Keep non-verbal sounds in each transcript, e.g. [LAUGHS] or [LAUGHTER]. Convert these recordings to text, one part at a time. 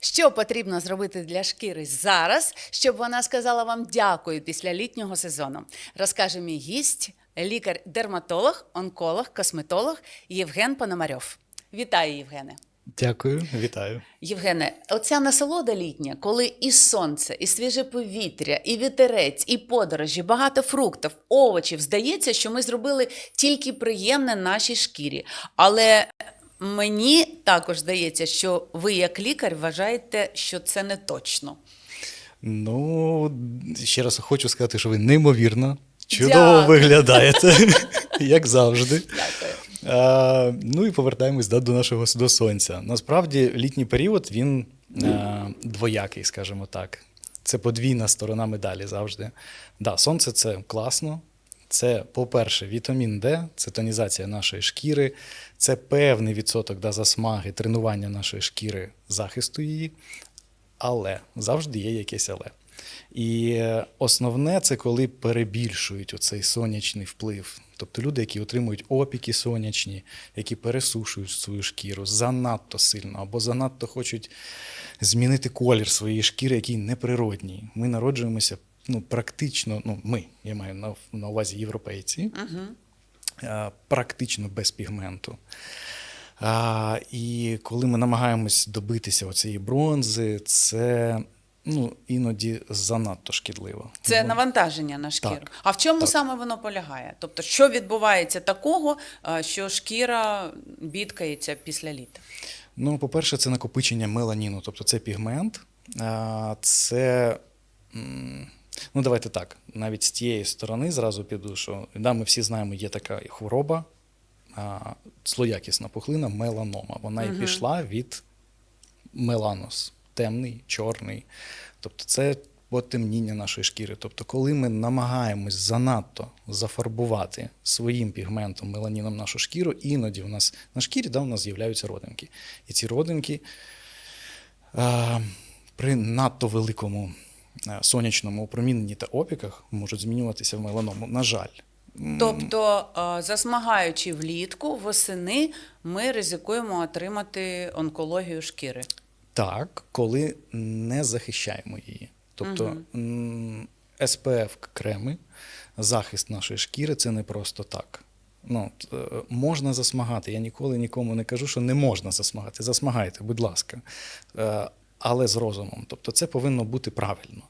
Що потрібно зробити для шкіри зараз, щоб вона сказала вам дякую після літнього сезону? Розкаже мій гість, лікар-дерматолог, онколог, косметолог Євген Пономарьов. Вітаю, Євгене. Дякую, вітаю. Євгене, оця насолода літня, коли і сонце, і свіже повітря, і вітерець, і подорожі, багато фруктів, овочів. Здається, що ми зробили тільки приємне нашій шкірі. Але мені також здається, що ви, як лікар, вважаєте, що це не точно. Ну, ще раз хочу сказати, що ви неймовірно чудово Дякую. виглядаєте, [LAUGHS] як завжди. А, ну і повертаємось да, до нашого до сонця. Насправді, літній період він а, двоякий, скажімо так. Це подвійна сторона медалі завжди. Да, сонце це класно. Це, по-перше, вітамін Д, це тонізація нашої шкіри, це певний відсоток да, засмаги, тренування нашої шкіри, захисту її. Але завжди є якесь але. І е, основне це коли перебільшують оцей сонячний вплив. Тобто люди, які отримують опіки сонячні, які пересушують свою шкіру занадто сильно або занадто хочуть змінити колір своєї шкіри, який неприродній. Ми народжуємося ну, практично, ну ми, я маю на, на увазі європейці, Угу. е, практично без пігменту. А, і коли ми намагаємось добитися оцієї бронзи, це ну, іноді занадто шкідливо. Це Ну, навантаження на шкіру. Так, а в чому так. саме воно полягає? Тобто, що відбувається такого, що шкіра бідкається після літа? Ну, по-перше, це накопичення меланіну, тобто це пігмент. Це. Ну, давайте так. Навіть з тієї сторони зразу піду, що да, ми всі знаємо, є така хвороба, а, злоякісна пухлина, меланома. Вона і пішла від меланос, темний, чорний. Тобто це потемніння нашої шкіри. Тобто, коли ми намагаємось занадто зафарбувати своїм пігментом, меланіном нашу шкіру, іноді у нас на шкірі да, у нас з'являються родинки. І ці родинки а, при надто великому е, сонячному опроміненні та опіках можуть змінюватися в меланому. На жаль. Тобто, засмагаючи влітку, восени ми ризикуємо отримати онкологію шкіри. Так, коли не захищаємо її. Тобто м, SPF креми, захист нашої шкіри це не просто так. Ну, е, можна засмагати. Я ніколи нікому не кажу, що не можна засмагати. Засмагайте, будь ласка. Е, Але з розумом. Тобто це повинно бути правильно.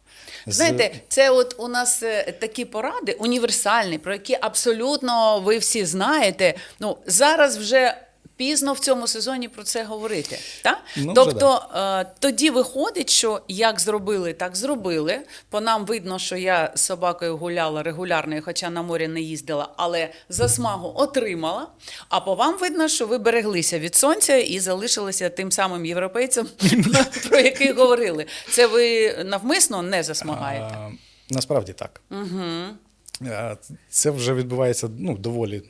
Знаєте, це от у нас е, такі поради універсальні, про які абсолютно ви всі знаєте. Ну зараз вже. Пізно в цьому сезоні про це говорити. Та? Ну, тобто е, тоді виходить, що як зробили, так зробили. По нам видно, що я з собакою гуляла регулярно, хоча на морі не їздила, але засмагу отримала. А по вам видно, що ви береглися від сонця і залишилися тим самим європейцем, [LAUGHS] про який говорили. Це ви навмисно не засмагаєте. Насправді так. Угу. Е, Це вже відбувається ну, доволі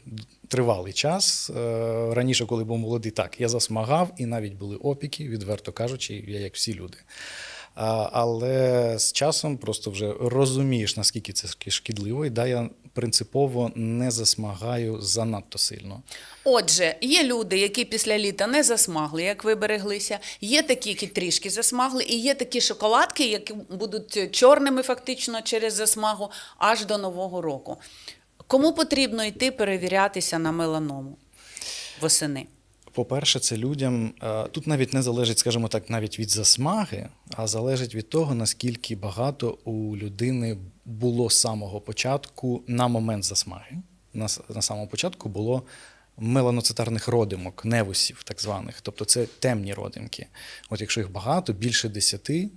тривалий час. Е, Раніше, коли був молодий, так, я засмагав, і навіть були опіки, відверто кажучи, я як всі люди. Але з часом просто вже розумієш, наскільки це шкідливо, і да, я принципово не засмагаю занадто сильно. Отже, є люди, які після літа не засмагли, як ви береглися. Є такі, які трішки засмагли, і є такі шоколадки, які будуть чорними фактично через засмагу аж до нового року. Кому потрібно йти перевірятися на меланому восени? По-перше, це людям е, тут навіть не залежить, скажімо так, навіть від засмаги, а залежить від того, наскільки багато у людини було з самого початку на момент засмаги. На, на самому початку було меланоцитарних родимок, невусів, так званих. Тобто це темні родимки. От якщо їх багато, більше десяти,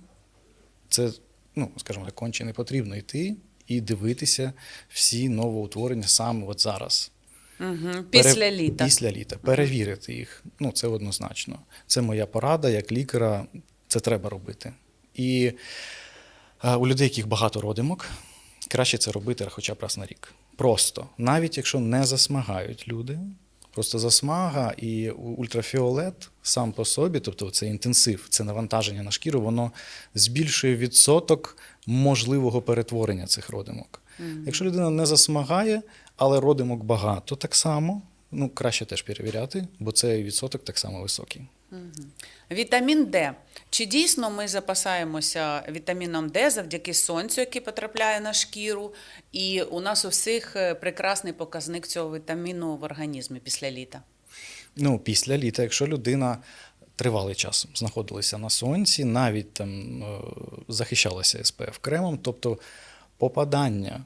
це, ну, скажімо так, конче не потрібно йти і дивитися всі новоутворення саме от зараз. Угу. Після Пере- літа. Після літа. Перевірити їх. Ну, це однозначно. Це моя порада як лікаря. Це треба робити. І е, у людей, яких багато родимок, краще це робити хоча б раз на рік. Просто, навіть якщо не засмагають люди, просто засмага і ультрафіолет сам по собі, тобто це інтенсив, це навантаження на шкіру, воно збільшує відсоток можливого перетворення цих родимок. Якщо людина не засмагає, але родимок багато так само, ну, краще теж перевіряти, бо цей відсоток так само високий. Вітамін Д. Чи дійсно ми запасаємося вітаміном Д завдяки сонцю, який потрапляє на шкіру, і у нас у всіх е, прекрасний показник цього вітаміну в організмі після літа? Ну, після літа, якщо людина тривалий час знаходилася на сонці, навіть там е, захищалася СПФ кремом, тобто попадання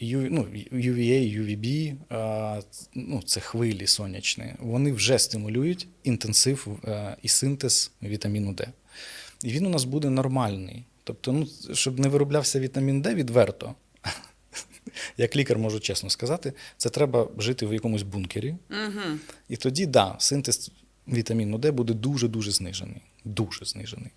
ну, UVA, UVB, е, ну, це хвилі сонячні, вони вже стимулюють інтенсив е, і синтез вітаміну Д. І він у нас буде нормальний. Тобто, ну, щоб не вироблявся вітамін Д відверто, [LAUGHS] як лікар можу чесно сказати, це треба жити в якомусь бункері. Угу. І тоді, да, синтез вітаміну Д буде дуже-дуже знижений. Дуже знижений.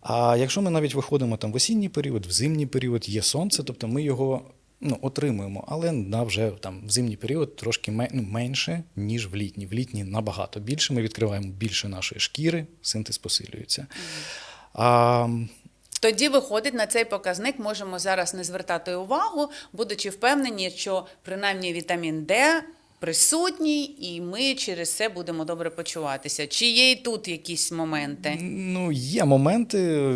А якщо ми навіть виходимо там в осінній період, в зимній період, є сонце, тобто ми його ну, отримуємо, але на вже там в зимній період трошки ну, менше, ніж в літній. В літній набагато більше. Ми відкриваємо більше нашої шкіри, синтез посилюється. А, Тоді виходить на цей показник, можемо зараз не звертати увагу, будучи впевнені, що принаймні вітамін Д присутній, і ми через це будемо добре почуватися. Чи є і тут якісь моменти? Ну, є моменти,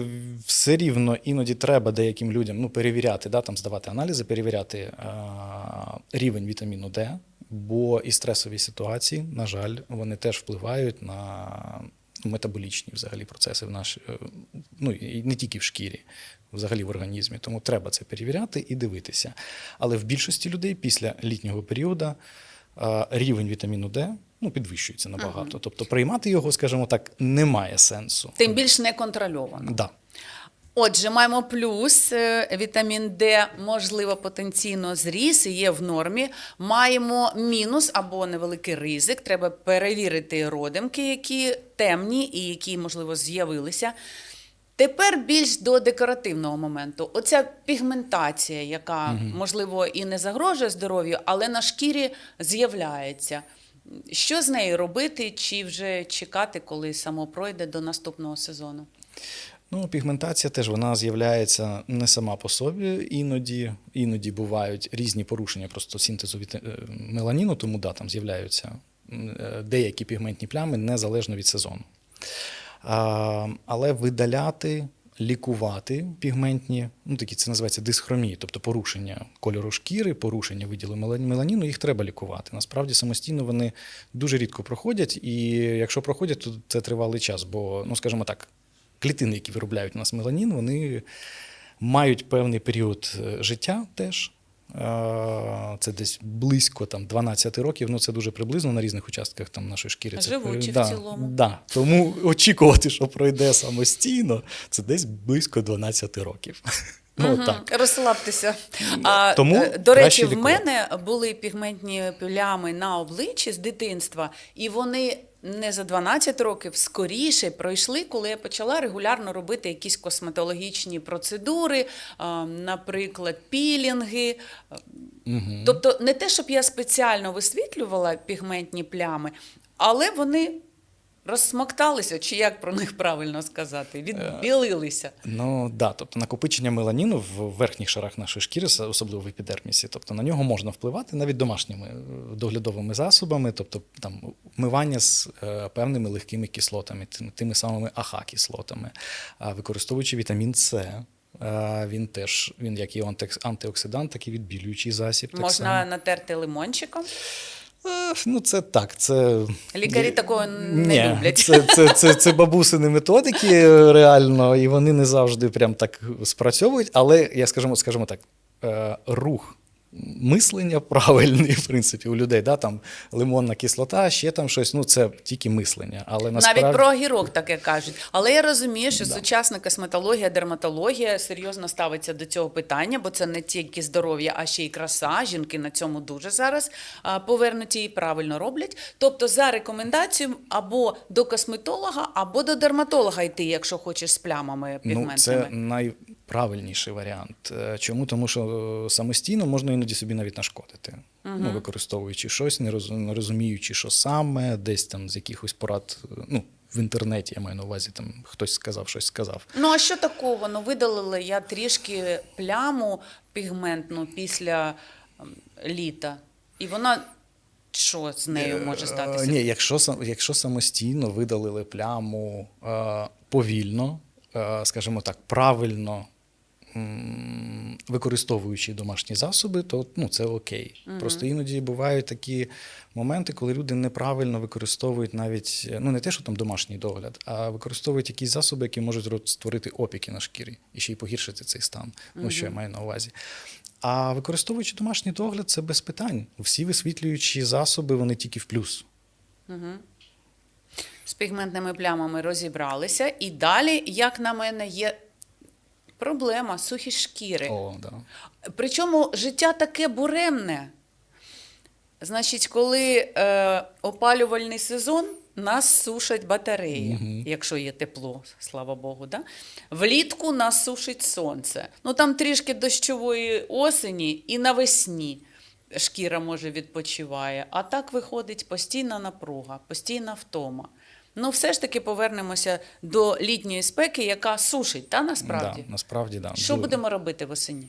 все рівно іноді треба деяким людям ну, перевіряти, да, там, здавати аналізи, перевіряти а, рівень вітаміну Д, бо і стресові ситуації, на жаль, вони теж впливають на метаболічні взагалі процеси в наш, е, ну, і не тільки в шкірі, взагалі в організмі. Тому треба це перевіряти і дивитися. Але в більшості людей після літнього періоду рівень вітаміну Д ну, підвищується набагато. Тобто приймати його, скажімо так, немає сенсу. Тим більш неконтрольовано. Да. Отже, маємо плюс е, вітамін Д, можливо, потенційно зріс є в нормі. Маємо мінус або невеликий ризик. Треба перевірити родимки, які темні і які, можливо, з'явилися. Тепер більш до декоративного моменту. Оця пігментація, яка, можливо, і не загрожує здоров'ю, але на шкірі з'являється. Що з нею робити, чи вже чекати, коли само пройде до наступного сезону? Ну, пігментація теж вона з'являється не сама по собі. Іноді, іноді бувають різні порушення просто синтезу віта- е, меланіну, тому да, там з'являються е, деякі пігментні плями незалежно від сезону. Але видаляти, лікувати пігментні, ну такі це називається дисхромії, тобто порушення кольору шкіри, порушення виділу меланіну, їх треба лікувати. Насправді самостійно вони дуже рідко проходять, і якщо проходять, то це тривалий час, бо, ну скажімо так, клітини, які виробляють у нас меланін, вони мають певний період е, життя теж. Е, Це десь близько там, 12 років, ну це дуже приблизно на різних участках там, нашої шкіри. Це, Живучі в да, цілому. Да. Тому очікувати, що пройде самостійно, це десь близько 12 років. Ну, Мгм, так. Розслабтеся. А, Тому е, до речі, в мене були пігментні плями на обличчі з дитинства, і вони не за 12 років скоріше пройшли, коли я почала регулярно робити якісь косметологічні процедури, наприклад, пілінги. Угу. Тобто, не те, щоб я спеціально висвітлювала пігментні плями, але вони розсмокталися, чи як про них правильно сказати, відбілилися. Ну да, тобто накопичення меланіну в верхніх шарах нашої шкіри, особливо в епідермісі, тобто на нього можна впливати навіть домашніми е, доглядовими засобами, тобто там вмивання з е, певними легкими кислотами, тими, тими самими АХ-кислотами, а використовуючи вітамін С. е, Він теж він як і антиокс- антиоксидант, так і відбілюючий засіб. Так Можна само. натерти лимончиком. Е, Ну, це так. Це Лікарі такого не Ні, люблять. Це, це, це, це бабусини методики е, реально, і вони не завжди прям так спрацьовують. Але я скажімо, скажімо так, е, рух мислення [LAUGHS] правильний, в принципі, у людей. Да? Там лимонна кислота, ще там щось. Ну, це тільки мислення. Але насправді... Навіть про огірок таке кажуть. Але я розумію, що сучасна косметологія, дерматологія серйозно ставиться до цього питання, бо це не тільки здоров'я, а ще й краса. Жінки на цьому дуже зараз повернуті і правильно роблять. Тобто, за рекомендацією або до косметолога, або до дерматолога йти, якщо хочеш з плямами Ну, пігментними. це найправильніший варіант. Е, Чому? Тому що е, самостійно можна іноді собі навіть нашкодити, ну, використовуючи щось, не роз- не розуміючи, що саме, десь там з якихось порад, е, ну, в інтернеті я маю на увазі, там хтось сказав, щось сказав. Ну а що такого? Ну видалила я трішки пляму пігментну після літа, і вона що з нею може статися? Ні, якщо, якщо самостійно видалили пляму повільно, скажімо так, правильно використовуючи домашні засоби, то ну, це окей. Просто іноді бувають такі моменти, коли люди неправильно використовують навіть ну не те, що там домашній догляд, а використовують якісь засоби, які можуть створити опіки на шкірі і ще й погіршити цей стан. Ну, що я маю на увазі. А використовуючи домашній догляд, це без питань. Всі висвітлюючі засоби, вони тільки в плюс. З пігментними плямами розібралися. І далі, як на мене, є проблема сухі шкіри. О, да. Причому життя таке буремне. Значить, коли е, опалювальний сезон, нас сушать батареї, якщо є тепло, слава Богу. Да? Влітку нас сушить сонце. Ну там трішки дощової осені і навесні шкіра може відпочиває. А так виходить постійна напруга, постійна втома. Ну, все ж таки повернемося до літньої спеки, яка сушить, та насправді. Да, насправді, да. Що Дуже. будемо робити восені?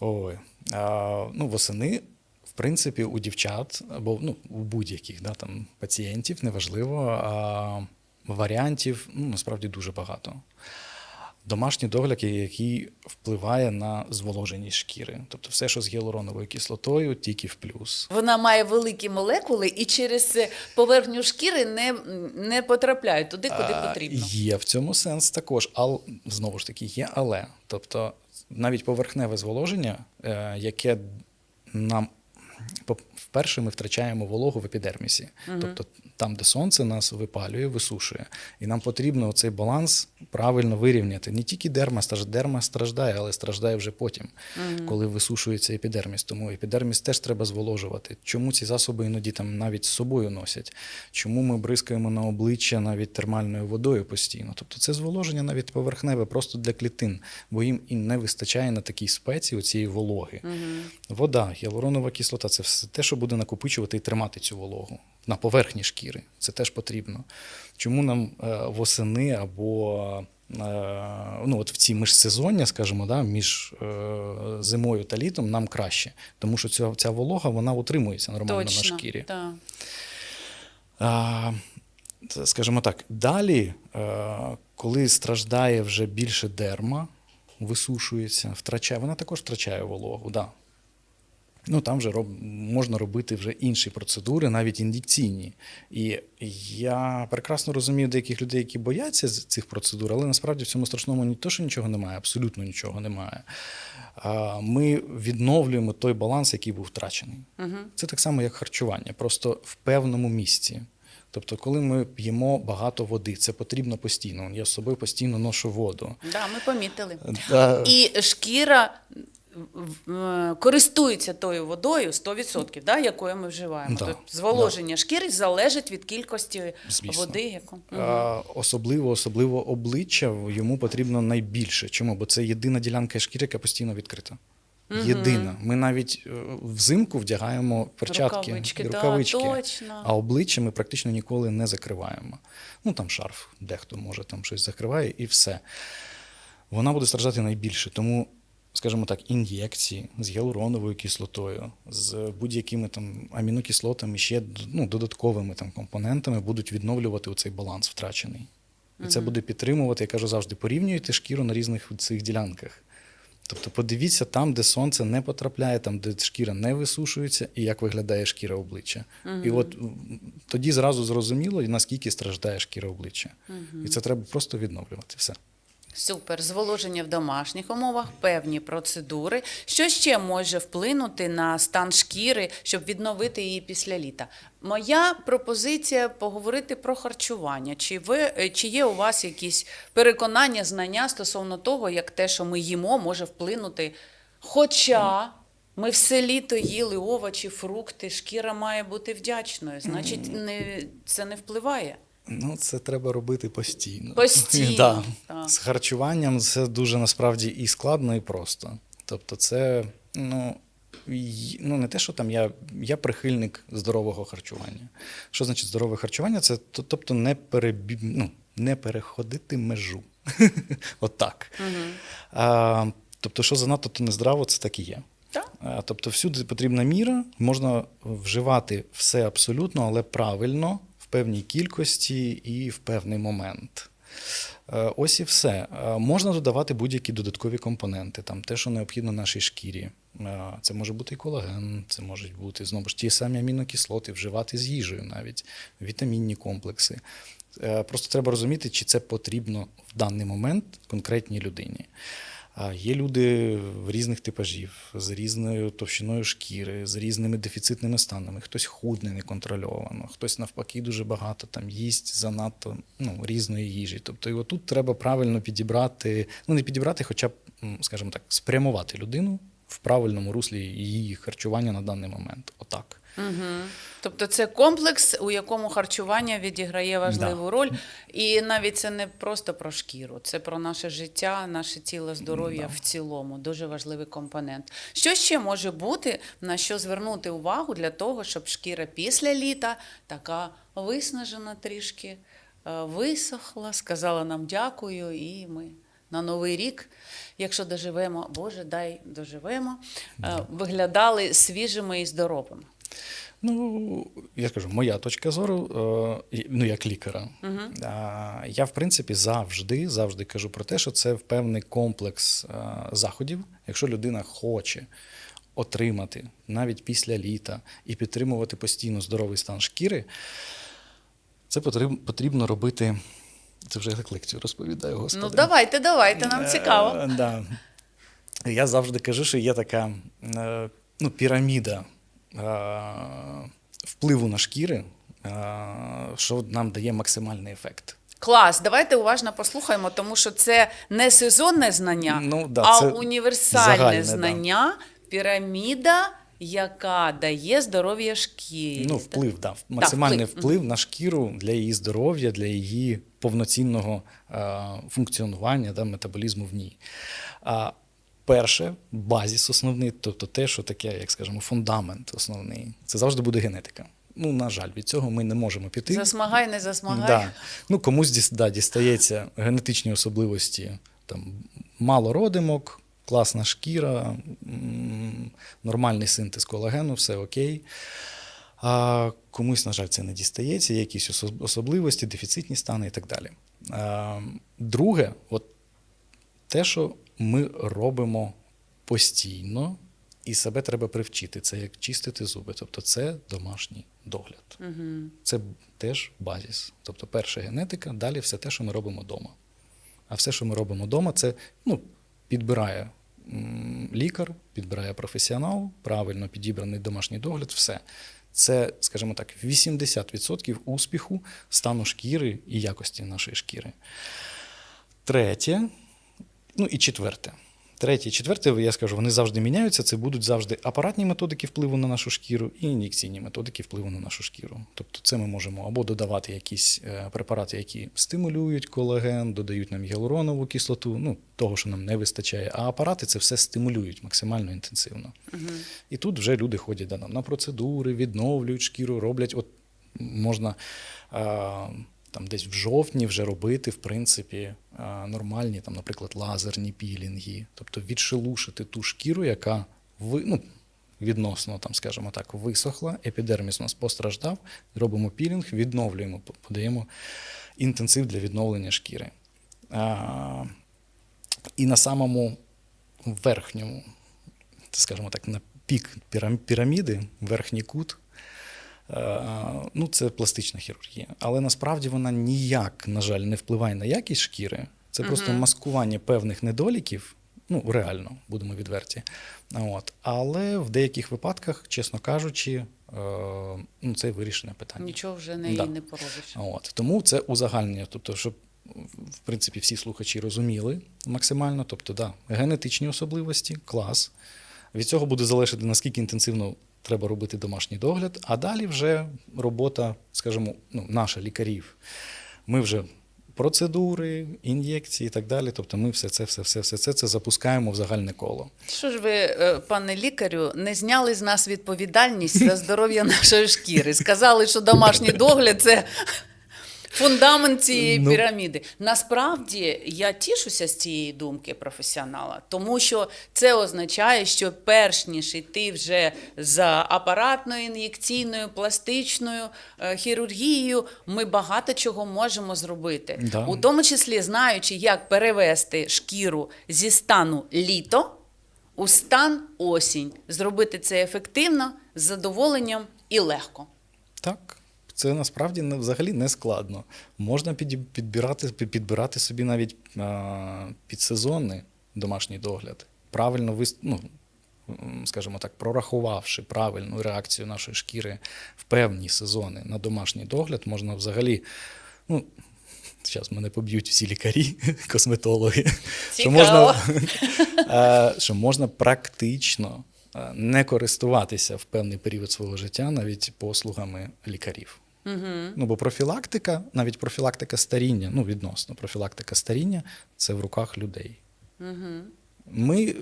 Ой. А, ну, восени, в принципі, у дівчат або ну, у будь-яких да, там, пацієнтів, неважливо, а, варіантів ну, насправді дуже багато. Домашній догляд, який впливає на зволоженість шкіри. Тобто все, що з гіалуроновою кислотою, тільки в плюс. Вона має великі молекули і через поверхню шкіри не, не потрапляє туди, куди А, потрібно. Є в цьому сенс також, але знову ж таки є але. Тобто навіть поверхневе зволоження, е, яке нам вперше ми втрачаємо вологу в епідермісі. Тобто там, де сонце нас випалює, висушує. І нам потрібно цей баланс правильно вирівняти. Не тільки дерма, дерма страждає, але страждає вже потім, коли висушується епідерміс. Тому епідерміс теж треба зволожувати. Чому ці засоби іноді там навіть з собою носять? Чому ми бризкаємо на обличчя навіть термальною водою постійно? Тобто це зволоження навіть поверхневе, просто для клітин, бо їм і не вистачає на такій спеці цієї вологи. Вода, гіалуронова кислота це все те, що буде накопичувати і тримати цю вологу на поверхні шкіри. Це теж потрібно. Чому нам е, восени або е, ну, от в ці міжсезоння, скажімо, да, між е, зимою та літом нам краще, тому що ця, ця волога вона утримується нормально на шкірі. Так. А, скажімо так, далі, коли страждає вже більше дерма, висушується, втрачає, вона також втрачає вологу. Да. Ну, там вже роб, можна робити вже інші процедури, навіть індикційні. І я прекрасно розумію деяких людей, які бояться цих процедур, але насправді в цьому страшному не то, що нічого немає, абсолютно нічого немає. Ми відновлюємо той баланс, який був втрачений. Це так само, як харчування, просто в певному місці. Тобто, коли ми п'ємо багато води, це потрібно постійно. Я з собою постійно ношу воду. Да, ми помітили. Да. І шкіра е, користується тою водою 100%, да, якою ми вживаємо. Да, Тобто зволоження шкіри залежить від кількості Звісно. води, яку. А, особливо, особливо обличчя йому потрібно найбільше. Чому? Бо це єдина ділянка шкіри, яка постійно відкрита. Єдина. Ми навіть е, взимку вдягаємо перчатки Рукавички, і да, точно. а обличчя ми практично ніколи не закриваємо. Ну там шарф, дехто може там щось закриває, і все. Вона буде страждати найбільше. Тому, скажімо так, ін'єкції з гіалуроновою кислотою, з будь-якими там амінокислотами, ще ну, додатковими там компонентами будуть відновлювати цей баланс втрачений. І це буде підтримувати, я кажу завжди, порівнюйте шкіру на різних цих ділянках. Тобто подивіться там, де сонце не потрапляє, там, де шкіра не висушується, і як виглядає шкіра обличчя. І от тоді зразу зрозуміло, наскільки страждає шкіра обличчя. І це треба просто відновлювати. Все. Супер. Зволоження в домашніх умовах, певні процедури. Що ще може вплинути на стан шкіри, щоб відновити її після літа? Моя пропозиція поговорити про харчування. Чи ви е, чи є у вас якісь переконання, знання стосовно того, як те, що ми їмо, може вплинути? Хоча ми все літо їли овочі, фрукти, шкіра має бути вдячною. Значить, не, це не впливає. Ну, це треба робити постійно. Постійно, [LAUGHS] да. так. З харчуванням це дуже насправді і складно, і просто. Тобто, це ну, ну не те, що там я, я прихильник здорового харчування. Що значить здорове харчування? Це тобто не, перебі, ну, не переходити межу. [LAUGHS] От так. Тобто, що занадто то нездраво, це так і є. Тобто всюди потрібна міра, можна вживати все абсолютно, але правильно, певній кількості і в певний момент. Е, Ось і все. Е, Можна додавати будь-які додаткові компоненти, там те, що необхідно нашій шкірі. Е, Це може бути і колаген, це можуть бути знову ж ті самі амінокислоти, вживати з їжею навіть, вітамінні комплекси. Просто треба розуміти, чи це потрібно в даний момент конкретній людині. Є люди в різних типажів, з різною товщиною шкіри, з різними дефіцитними станами. Хтось худне неконтрольовано, хтось навпаки дуже багато там їсть занадто ну, різної їжі. Тобто, і отут треба правильно підібрати, ну не підібрати, хоча б, скажімо так, спрямувати людину в правильному руслі її харчування на даний момент. Отак. Угу. Тобто це комплекс, у якому харчування відіграє важливу Да. роль. І навіть це не просто про шкіру, це про наше життя, наше тіло, здоров'я Да. в цілому. Дуже важливий компонент. Що ще може бути, на що звернути увагу для того, щоб шкіра після літа така виснажена трішки, е, висохла, сказала нам дякую, і ми. На новий рік, якщо доживемо, Боже, дай доживемо, е, виглядали свіжими і здоровими. Ну, я скажу, моя точка зору, е, ну як лікаря. А, Я, в принципі, завжди, завжди кажу про те, що це певний комплекс е, заходів. Якщо людина хоче отримати навіть після літа і підтримувати постійно здоровий стан шкіри, це потрібно, робити. Це вже як лекцію розповідаю, господи. Ну, давайте, давайте, нам цікаво. Е, Да. Я завжди кажу, що є така е, ну, піраміда впливу на шкіри, е, що нам дає максимальний ефект. Клас, давайте уважно послухаємо, тому що це не сезонне знання, Ну, да, а це універсальне загальне, да. знання, піраміда, яка дає здоров'я шкірі. Ну, вплив, да, максимальний вплив. вплив на шкіру для її здоров'я, для її повноцінного е, функціонування, да, метаболізму в ній. Перше, базіс основний, тобто те, що таке, як скажемо, фундамент основний, це завжди буде генетика. Ну, на жаль, від цього ми не можемо піти. Засмагай, не засмагай. Да. Ну, комусь да, дістається генетичні особливості, там, мало родимок, класна шкіра, нормальний синтез колагену, все окей. А комусь, на жаль, це не дістається, є якісь особливості, дефіцитні стани і так далі. А, друге, от те, що ми робимо постійно, і себе треба привчити. Це як чистити зуби. Тобто це домашній догляд. Угу. Це теж базіс. Тобто, перша генетика, далі все те, що ми робимо вдома. А все, що ми робимо вдома, це ну, підбирає лікар, підбирає професіонал, правильно підібраний домашній догляд, все. Це, скажімо так, 80% успіху стану шкіри і якості нашої шкіри. Третє, ну і четверте. Третє і четверте, я скажу, вони завжди міняються. Це будуть завжди апаратні методики впливу на нашу шкіру і ін'єкційні методики впливу на нашу шкіру. Тобто, це ми можемо або додавати якісь е, препарати, які стимулюють колаген, додають нам гіалуронову кислоту, ну того, що нам не вистачає. А апарати це все стимулюють максимально інтенсивно. І тут вже люди ходять да, на процедури, відновлюють шкіру, роблять. От можна а, там десь в жовтні вже робити, в принципі, нормальні, там, наприклад, лазерні пілінги, тобто відшелушити ту шкіру, яка ви, ну, відносно, там, скажімо так, висохла, епідерміс у нас постраждав, робимо пілінг, відновлюємо, подаємо інтенсив для відновлення шкіри. А, і на самому верхньому, скажімо так, на пік піраміди, верхній кут. Е, Ну, це пластична хірургія. Але насправді вона ніяк, на жаль, не впливає на якість шкіри. Це просто маскування певних недоліків. Ну, реально, будемо відверті. От. Але в деяких випадках, чесно кажучи, е, ну, це вирішене питання. Нічого вже не, Да. не поробиш. От. Тому це узагальнення. Тобто, щоб в принципі всі слухачі розуміли максимально. Тобто, да, генетичні особливості, клас. Від цього буде залежати, наскільки інтенсивно треба робити домашній догляд, а далі вже робота, скажімо, ну, наша лікарів. Ми вже процедури, ін'єкції і так далі. Тобто ми все це, все, все, все це, це запускаємо в загальне коло. Що ж ви, е, пане лікарю, не зняли з нас відповідальність за здоров'я [LAUGHS] нашої шкіри? Сказали, що домашній догляд це фундамент цієї Ну. піраміди. Насправді я тішуся з цієї думки професіонала, тому що це означає, що перш ніж йти вже за апаратною, ін'єкційною, пластичною е, хірургією, ми багато чого можемо зробити. Да. У тому числі знаючи, як перевести шкіру зі стану літо у стан осінь, зробити це ефективно, з задоволенням і легко. Так, це насправді не, взагалі не складно. Можна підбирати, підбирати собі навіть а, підсезонний домашній догляд. Правильно вис, ну, скажімо так, прорахувавши правильну реакцію нашої шкіри в певні сезони на домашній догляд, можна взагалі. Ну, Зараз мене поб'ють всі лікарі, [LAUGHS] косметологи. Що можна, [LAUGHS] е, що можна практично е, не користуватися в певний період свого життя навіть послугами лікарів. Ну, бо профілактика, навіть профілактика старіння, ну відносно профілактика старіння це в руках людей. Ми, е,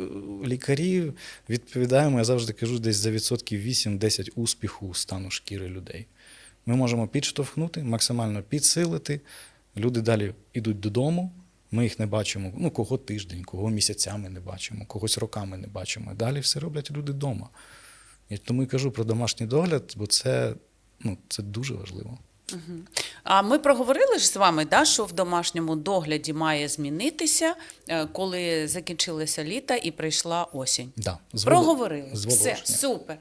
лікарі, відповідаємо, я завжди кажу, десь за відсотків 8-10 успіху стану шкіри людей. Ми можемо підштовхнути, максимально підсилити. Люди далі йдуть додому. Ми їх не бачимо. Ну, кого тиждень, кого місяцями не бачимо, когось роками не бачимо. Далі все роблять люди вдома. І тому і кажу про домашній догляд, бо це, ну, це дуже важливо. А ми проговорили ж з вами, да, що в домашньому догляді має змінитися, е, коли закінчилося літо і прийшла осінь. Да, з Проговорили. з Все, супер.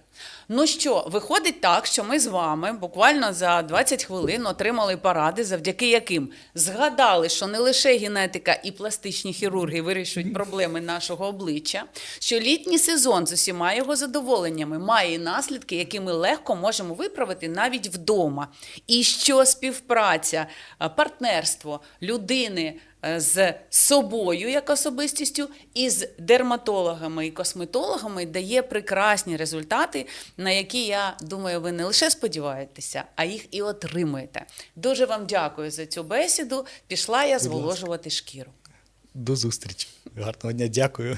Ну що, виходить так, що ми з вами буквально за 20 хвилин отримали поради, завдяки яким згадали, що не лише генетика і пластичні хірурги вирішують проблеми нашого обличчя, що літній сезон з усіма його задоволеннями має наслідки, які ми легко можемо виправити навіть вдома. І що співпраця, партнерство людини е, з собою як особистістю і з дерматологами і косметологами дає прекрасні результати, на які я думаю, ви не лише сподіваєтеся, а їх і отримуєте. Дуже вам дякую за цю бесіду. Пішла я зволожувати шкіру. До зустрічі. Гарного дня, дякую.